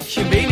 Sensizlik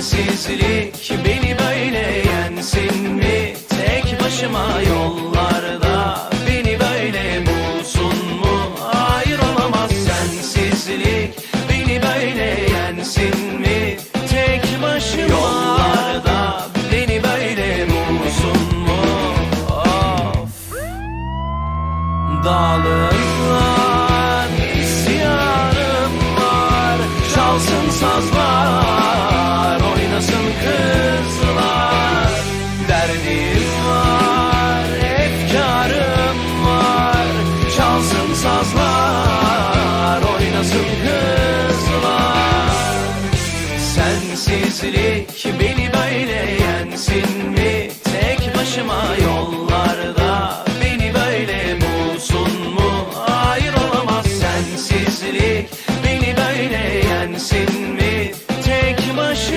Sensizlik beni böyle yensin mi? Tek başıma yollarda beni böyle bulsun mu? Hayır olamaz sensizlik beni böyle yensin mi? Tek başıma yollarda beni böyle bulsun mu? Of. Dağlarlar isyanım var Çalsın sazlar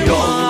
Yo.